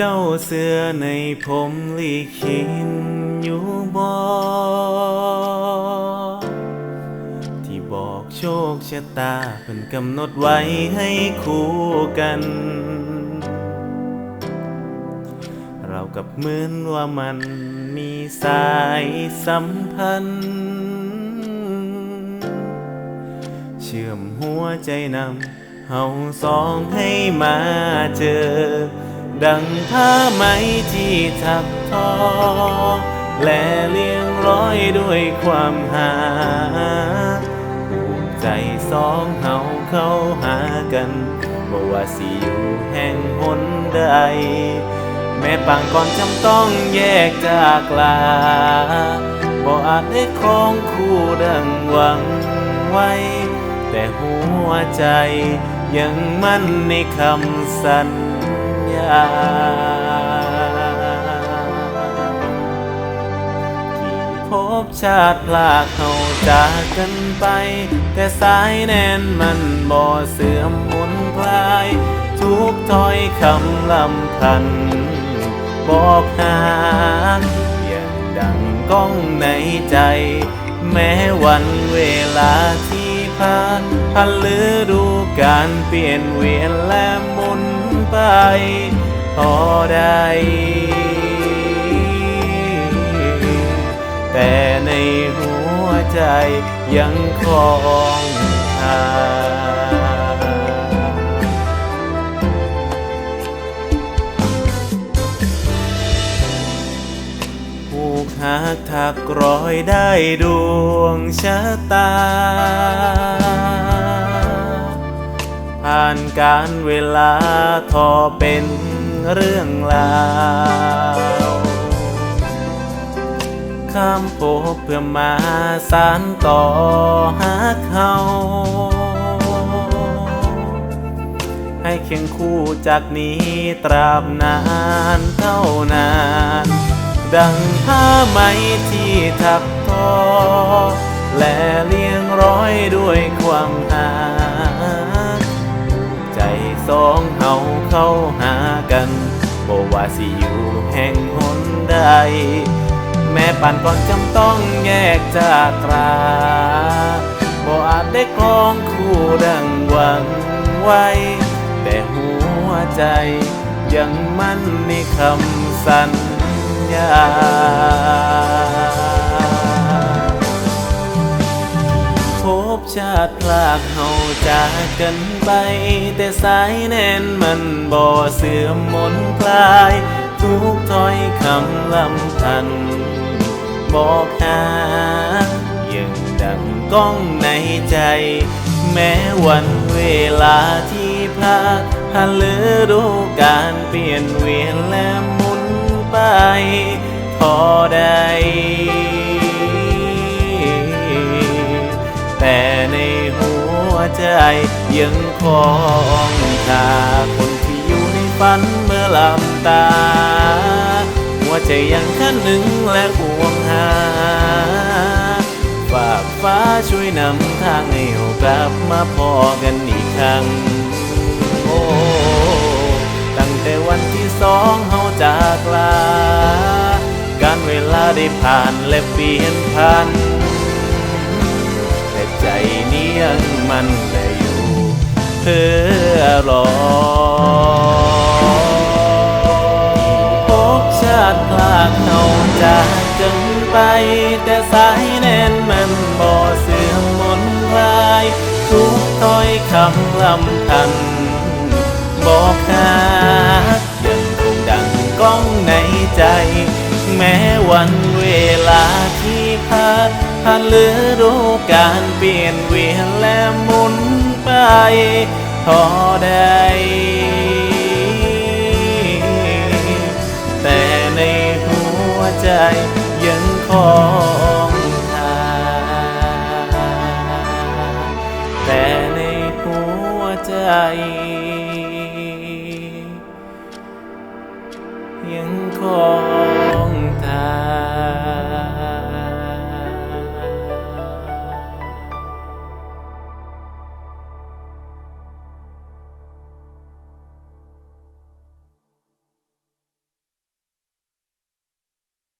จ้าเสือในผมลีขินอยู่บ่ที่บอกโชคชะตาเพิ่นกำหนดไว้ให้คู่กัน เรากับเหมือนว่ามันมีสายสัมพันธ์ เชื่อมหัวใจนำเฮาสองให้มาเจอ ดังผ้าไหมที่ทับทอ และเลี้ยงร้อยด้วยความหาผูกใจสองเฮาเข้าหากันบ่ว่าสิอยู่แห่งหนใด แม้ปางก่อนจำต้องแยกจากลาบ่อาจได้ครองคู่ดังหวังไว้ แต่หัวใจยังมั่นในคำสัญ ญาที่พบชาติพลากเขาจากกันไป แต่สายแน่นมันบ่เสื่อมหมุนคลาย ทุกถ้อยคำลำพัน บอกหายังดังก้องในใจ แม้วันเวลาที่ผ่านพันลือดูการเปลี่ยนเวียนและหมุน ไปพอได้แต่ในหัวใจยังคองทาผูกหักถักร้อยได้ดวงชะตา การเวลาทอเป็นเรื่องราวข้ามภพเพื่อมาสานต่อหาเขาให้เคียงคู่จากนี้ตราบนานเท่านาน ดังผ้าไหมที่ทับทอ และเลี้ยงร้อยด้วยความ สองเฮาเข้าหากันบ่ว่าสิอยู่แห่งหนใด แม้ป่านก่อนจำต้องแยกจากราบ่อาจได้ครองคู่ดังหวังไว้ แต่หัวใจยังมั่นในคำสัญญา ชาติพลากเฮาจากกันไป แต่สายแน่นมันบ่เสื่อมมนคลาย ทุกถ้อยคำลำพัน บอกหายังดังก้องในใจ แม้วันเวลาที่ผ่านหันเหลือดูการเปลี่ยนเวียนและหมุนไปพอได้ ยังคองคาคนที่อยู่ในฝันเมื่อลำตา หัวใจยังคันหนึ่งและห่วงหาฝากฟ้าช่วยนำทางให้เรากลับมาพอกันอีกครั้งโอ้ตั้งแต่วันที่สองเฮาจากลา การเวลาได้ผ่านและเปลี่ยนพัน ใจนี้ยังมันและอยู่เพื่อรอพบชาติพลากเขาจากกันไป แต่สายแน่นมันบ่เสื่อมมนลาย ทุกถ้อยคำลำพัน บอกหายังคงดังก้องในใจ แม้วันเวลา ผ่านเลือดูการเปลี่ยนเวียนและหมุนไป พอได้แต่ในหัวใจยังคอ